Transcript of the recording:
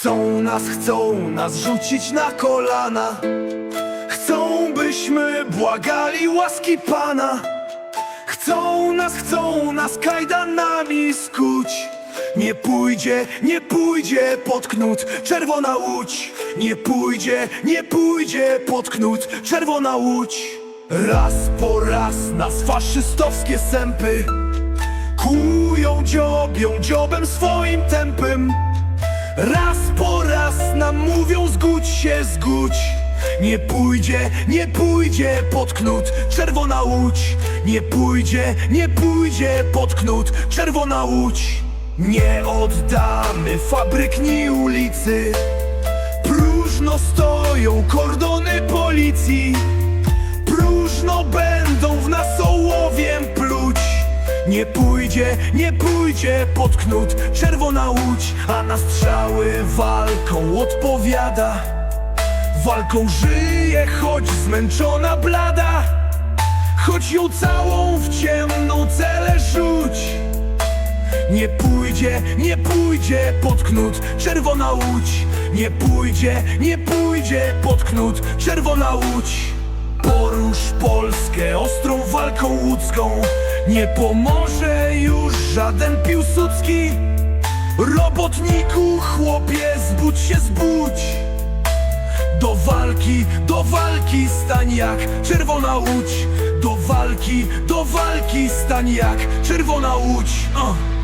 Chcą nas, chcą nas rzucić na kolana. Chcą, byśmy błagali łaski Pana. Chcą nas, chcą nas kajdanami skuć. Nie pójdzie, nie pójdzie pod knut Czerwona łódź. Nie pójdzie, nie pójdzie pod knut Czerwona łódź. Raz po raz nas faszystowskie sępy Kują dziobią dziobem swoim tempem Raz po raz nam mówią zgódź się, zgódź. Nie pójdzie, nie pójdzie pod knut. Czerwona łódź. Nie pójdzie, nie pójdzie pod knut. Czerwona łódź. Nie oddamy fabryk ni ulicy. Próżno stoją kordony policji Nie pójdzie, nie pójdzie pod knut. Czerwona łódź, a na strzały walką odpowiada. Walką żyje, choć zmęczona blada. Choć ją całą w ciemną celę rzuć. Nie pójdzie, nie pójdzie pod knut. Czerwona łódź. Nie pójdzie, nie pójdzie pod knut. Czerwona łódź Polskę ostrą walką łódzką. Nie pomoże już żaden Piłsudski. Robotniku, chłopie, zbudź się, zbudź. Do walki, do walki stań jak czerwona łódź. Do walki, do walki stań jak czerwona łódź. Uh.